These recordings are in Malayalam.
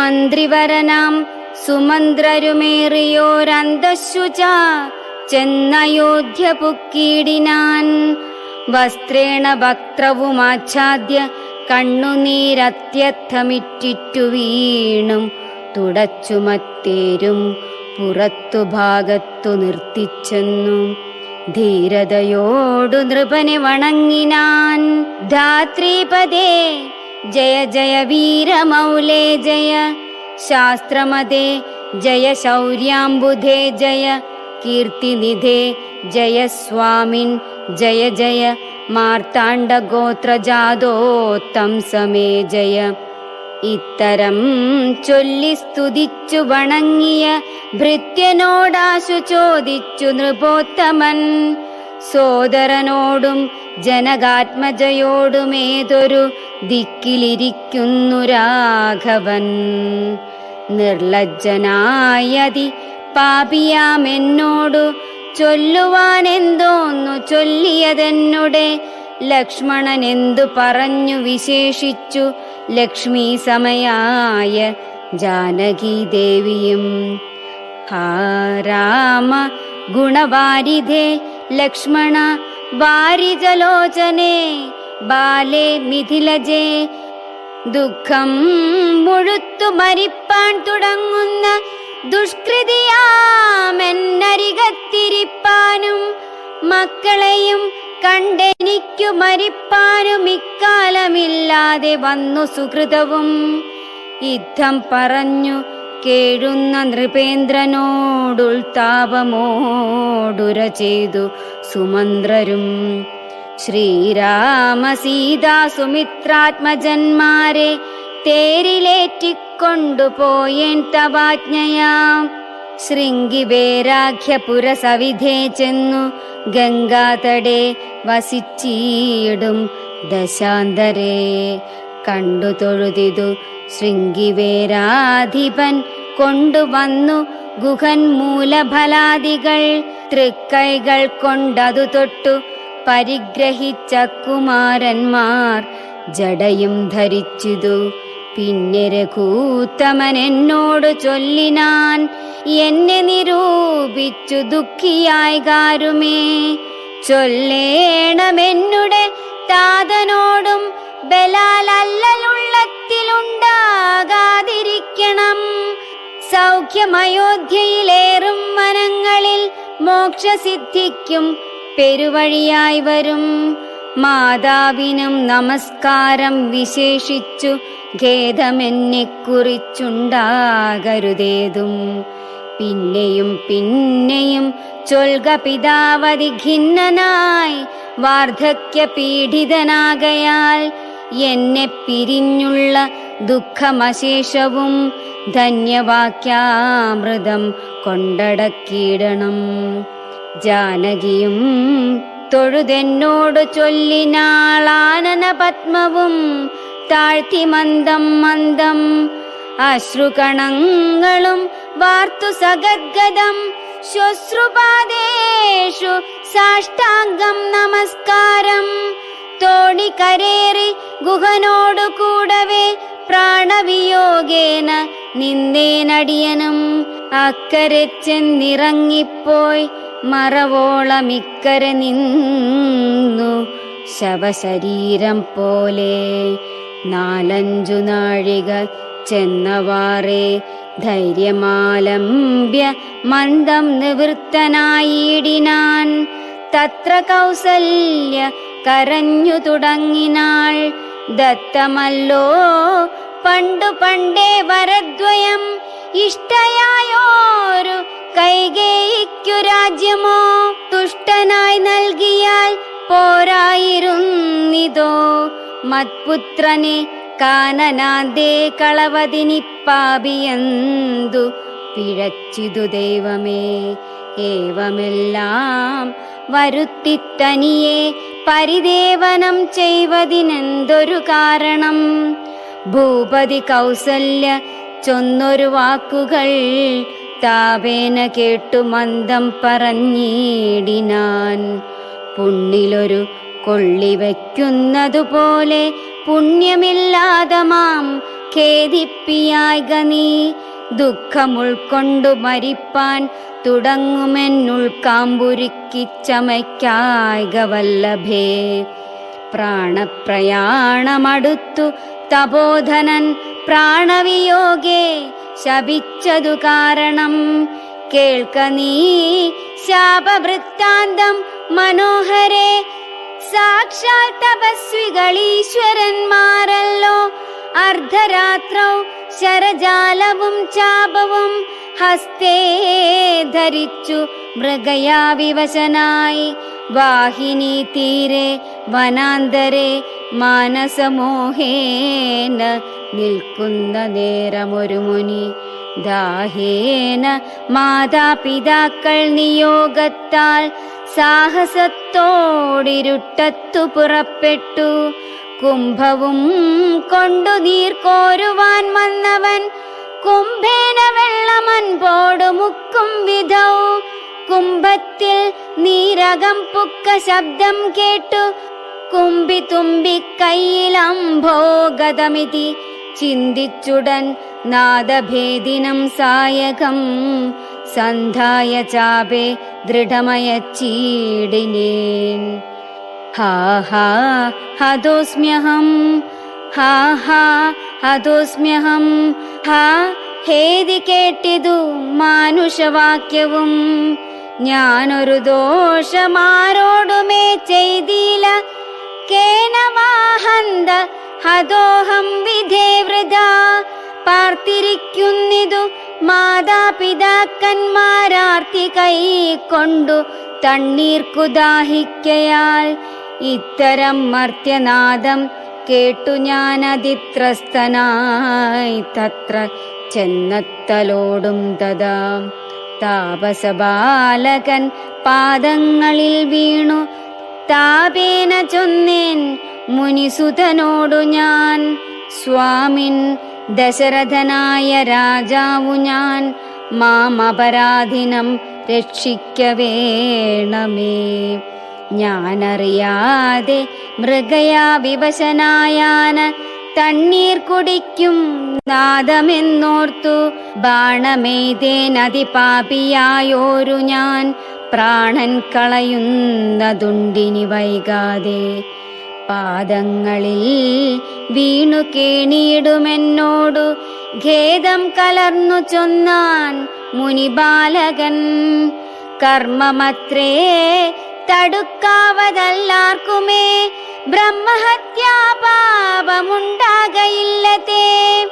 മന്ത്രിവരനാം സുമന്ത്രരുമേറിയോരന്തശുച ചെന്നയോധ്യ പുക്കീടിനാൻ വസ്ത്രേണ വക്ത്രവുമാച്ഛാദ്യ കണ്ണുനീരത്യർത്ഥമിറ്റിറ്റു വീണും തുടച്ചുമത്തേരും പുറത്തു ഭാഗത്തു നിർത്തിച്ചെന്നു. ധീരതയോടു നൃപനെ വണങ്ങിനാൻ. ധാത്രീപദേ ജയ ജയ വീരമൗലേ ജയ. ശാസ്ത്രമതേ ജയ ശൗര്യാംബുധേ ജയ. കീർത്തിനിധേ ജയ സ്വാമിൻ ജയ ജയ. മാർത്താണ്ഡഗോത്രജാതോത്തം സമേ ജയ. ഇത്തരം ചൊല്ലി സ്തുതിച്ചു വണങ്ങിയ ഭൃത്യനോടാശു ചോദിച്ചു നൃപോത്തമൻ. സോദരനോടും ജനകാത്മജയോടുമേതൊരു ദിക്കിലിരിക്കുന്നു രാഘവൻ. നിർലജ്ജനായതി പാപിയാമെന്നോടു ചൊല്ലുവാൻ എന്തോന്നു ചൊല്ലിയതെന്നുടെ ലക്ഷ്മണൻ എന്തു പറഞ്ഞു വിശേഷിച്ചു ലക്ഷ്മി സമയായ ജാനകി ദേവിയും. ഹാ രാമ ഗുണവാരിധേ ലക്ഷ്മണ വാരിജലോചനെ ബാലേ മിഥിലജേ. ദുഃഖം മുഴുത്തു മരിപ്പാൻ തുടങ്ങുന്ന ദുഷ്കൃതിയാമെന്നരികത്തിരിപ്പാനും മക്കളെയും കണ്ടെനിക്കു മരിപ്പാനും ഇക്കാലമില്ലാതെ വന്നു സുഹൃതവും. യുദ്ധം പറഞ്ഞു കേഴുന്ന നൃപേന്ദ്രനോടുൾത്താപമോടുര ചെയ്തു സുമന്ത്രരും. ശ്രീരാമ സീതാ സുമിത്രാത്മജന്മാരെ തേരിലേറ്റിക്കൊണ്ടുപോയേൻ തവാജ്ഞയാം. ശൃംഗിവേരാഖ്യപുരസവിധേ ചെന്നു ഗംഗാതടേ വസിച്ചീടും ദശാന്തരേ. കണ്ടു തൊഴുതിതു ശൃംഗിവേരാധിപൻ കൊണ്ടുവന്നു ഗുഹൻ മൂലഫലാദികൾ. തൃക്കൈകൾ കൊണ്ടതു തൊട്ടു പരിഗ്രഹിച്ച കുമാരന്മാർ. ജടയും ധരിച്ചിതു. പിന്നെ രഘൂത്തമൻ എന്നോട് ചൊല്ലിനാൻ എന്നെ നിരൂപിച്ചു ദുഃഖിയായി കാരുമേ ചൊല്ലേണമെന്നുടെ താതനോടും ബലാലല്ലുള്ളത്തിലുണ്ടാകാതിരിക്കണം സൗഖ്യമയോധ്യയിലേറും വനങ്ങളിൽ മോക്ഷസിദ്ധിക്കും പെരുവഴിയായി വരും. മാതാവിനും നമസ്കാരം വിശേഷിച്ചു ഖേദമെന്നെ കുറിച്ചുണ്ടാകരുതേതും. പിന്നെയും പിന്നെയും ചൊൽക പിതാവതി ഖിന്നനായി വാർദ്ധക്യ പീഡിതനാകയാൽ എന്നെ പിരിഞ്ഞുള്ള ദുഃഖമശേഷവും ധന്യവാക്യാമൃതം കൊണ്ടടക്കിയിടണം. ജാനകിയും തൊഴുതെന്നോട് ചൊല്ലിനാളാനന പത്മവും താഴ്ത്തി മന്ദം മന്ദം അശ്രുകണങ്ങളും വാർത്തു സഗദ്ഗതം ശുശ്രുപാദേഷു സാഷ്ടാംഗം നമസ്കാരം. തോണി കരേറി ഗുഹനോടു കൂടവേ പ്രാണവിയോഗേന നിന്നേനടിയനും അക്കരെ ചെന്നിറങ്ങിപ്പോയി മറവോളമിക്കരെ നിന്നു ശവശരീരം പോലെ നാലഞ്ചു നാഴിക ചെന്നവാറേ ധൈര്യമാലംബ്യ മന്ദം നിവൃത്തനായിടിനാൻ തത്ര കൗസല്യ കരഞ്ഞു തുടങ്ങിനാൾ ദത്തമല്ലോ പണ്ടു പണ്ടേ വരദ്വയം ഇഷ്ടയായോരു കൈകേയിക്കു രാജ്യമോ? തുഷ്ടനായി നൽകിയാൽ പോരായിരുന്നിതോ? മത്പുത്രനെ കാനനാന്തേ കളവതിനിപ്പാപിയന്തു പിഴച്ചിതു ദൈവമേ? ഏവമെല്ലാം വരുത്തിത്തനിയെ പരിദേവനം ചെയ്വതിനെന്തൊരു കാരണം? ഭൂപതി കൗസല്യ ചൊന്നൊരു വാക്കുകൾ താപേന കേട്ടു മന്ദം പറഞ്ഞിടിനാൻ പുണ്ണിലൊരു കൊള്ളി വയ്ക്കുന്നതുപോലെ പുണ്യമില്ലാതെ മാം ഖേദിപ്പിയായി നീ. ദുഃഖമുൾക്കൊണ്ടു മരിപ്പാൻ തുടങ്ങുമെന്നുൾക്കാമ്പുരുക്കി ചമയ്ക്കായിക വല്ലഭേ. പ്രാണപ്രയാണമടുത്തു തപോധനൻ പ്രാണവിയോഗേ ശപിച്ചതു കാരണം. കേൾക്ക നീ ശാപവൃത്താന്തം മനോഹരെ. സാക്ഷാൽ തപസ്വികളീശ്വരന്മാരല്ലോ. അർദ്ധരാത്രൗ ശരജാലവും ചാപവും ഹസ്തേ ധരിച്ചു മൃഗയാ വിവശനായി വാഹിനി തീരെ വനാന്തരെ മാനസമോഹേന നിൽക്കുന്ന നേരമൊരു മുനി ദാഹേന മാതാപിതാക്കൾ നിയോഗത്താൽ സാഹസത്തോടിരുട്ടത്തു പുറപ്പെട്ടു. കുംഭവും കൊണ്ടു നീർക്കോരുവാൻ വന്നവൻ കുംഭേന വെള്ളമൻ പോടുമുക്കും വിധൗ. കുംഭത്തിൽ നീരകം പുക്ക ശബ്ദം കേട്ടു. കുമ്പി തുമ്പി കയ്യിലംഭോഗതമിതി ചിന്തിച്ചുടൻ നാദഭേദിനം സായകം. സന്ധായ ചാപേ ദൃഢമയച്ചീടിനേൻ ഹാ ഹാ ഹതോസ്മ്യഹം. ഹാ ഹാ ഹതോസ്മ്യഹം. ഹാ ഹേതി കേട്ടിതു മാനുഷവാക്യവും. ഞാനൊരു ദോഷമാരോടുമേ ചെയ്തില്ല കേനവാഹന്ത ഹദോഹം വിധേവൃത പാർത്തിരിക്കുന്നതു മാതാപിതാക്കന്മാരാർത്തി കൈക്കൊണ്ടു തണ്ണീർക്കു ദാഹിക്കയാൽ ഇത്തരം മർത്യനാദം കേട്ടു ഞാനതിത്രസ്തനായി. തത്ര ചെന്നത്തലോടും തഥാ താപസബാലകൻ പാദങ്ങളിൽ വീണു. താപേന ചൊന്നേൻ മുനിസുതനോടു ഞാൻ. സ്വാമിൻ ദശരഥനായ രാജാവു ഞാൻ. മാം രക്ഷിക്കവേണമേ രക്ഷിക്ക വേണമേ. ഞാനറിയാതെ മൃഗയാ വിവശനായാന തണ്ണീർ കുടിക്കും നാദമെന്നോർത്തു. പാപിയായോരു ഞാൻ. പ്രാണൻ കളയുന്നതുണ്ടിനി വൈകാതെ. പാദങ്ങളിൽ വീണു കേണിയിടുമെന്നോടു ഖേദം കലർന്നു ചൊന്നാൻ മുനിബാലകൻ. കർമ്മമത്രേ തടുക്കാവതല്ലാർക്കുമേ ബ്രഹ്മഹത്യാപാപമുണ്ടാകയില്ലതേ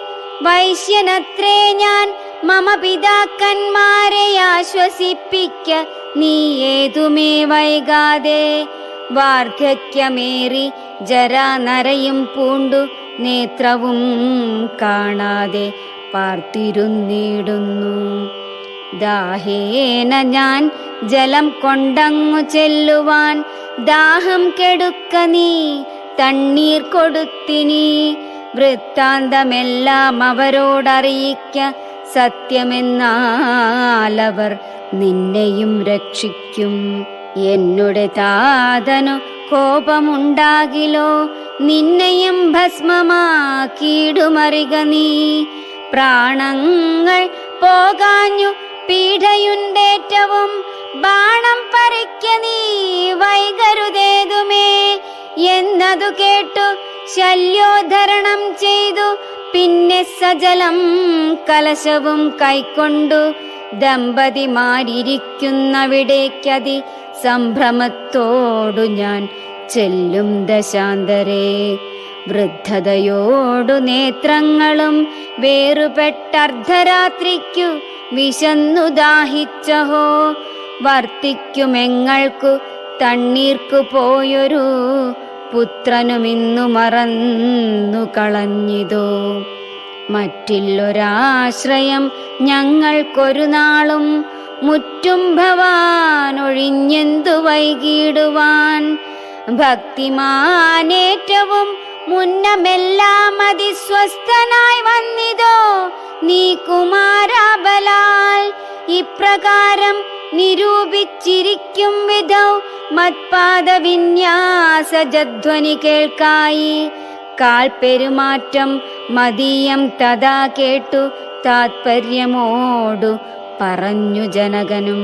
വൈശ്യനത്രേ ഞാൻ മമ പിതാക്കന്മാരെ ആശ്വസിപ്പിക്ക നീ ഏതുമേ വൈകാതെ. വാർദ്ധക്യമേറി ജരാനരയും പൂണ്ടു നേത്രവും കാണാതെ പാർത്തിരുന്നിടുന്നു. ദാഹേന ഞാൻ ജലം കൊണ്ടങ്ങു ചെല്ലുവാൻ ദാഹം കെടുക്ക നീ തണ്ണീർ കൊടുത്തിനി. വൃത്താന്തമെല്ലാം അവരോടറിയിക്ക സത്യമെന്നാലവർ നിന്നെയും രക്ഷിക്കും. എന്നുടെ താതനു കോപമുണ്ടാകിലോ നിന്നെയും ഭസ്മമാക്കിയിടുമറിക നീ. പ്രാണങ്ങൾ പോകാഞ്ഞു പീഠയുണ്ടേറ്റവും ബാണം പറിക്ക നീ വൈകരുതേതുമേ എന്നതു കേട്ടു ശല്യോധരണം ചെയ്തു. പിന്നെ സജലം കലശവും കൈക്കൊണ്ടു ദമ്പതിമാരിയ്ക്കുന്നവിടേക്കതി സംഭ്രമത്തോടു ഞാൻ ചെല്ലും ദശാന്തരേ. വൃദ്ധതയോടു നേത്രങ്ങളും വേറുപെട്ടർദ്ധരാത്രിക്കു വിശന്നു ദാഹിച്ചഹോ. വർത്തിക്കുമെങ്ങൾക്കു തണ്ണീർക്കു പോയൊരു പുത്രനുമിന്നു മറന്നു കളഞ്ഞിതോ. മറ്റില്ലൊരാശ്രയം ഞങ്ങൾക്കൊരു നാളും മുറ്റും ഭവാനൊഴിഞ്ഞെന്തു വൈകിടുവാൻ. ഭക്തിമാനേറ്റവും മുന്നമെല്ലാം അതിസ്വസ്ഥനായി വന്നിതോ നീ കുമാരാബലാൽ. ഇപ്രകാരം നിരൂപിച്ചിരിക്കും വിധൗ മത്പാദ വിന്യാസജധ്വനി കേൾക്കായി. കാൽ പെരുമാറ്റം മതീയം തഥാ കേട്ടു താത്പര്യമോടു പറഞ്ഞു ജനകനും.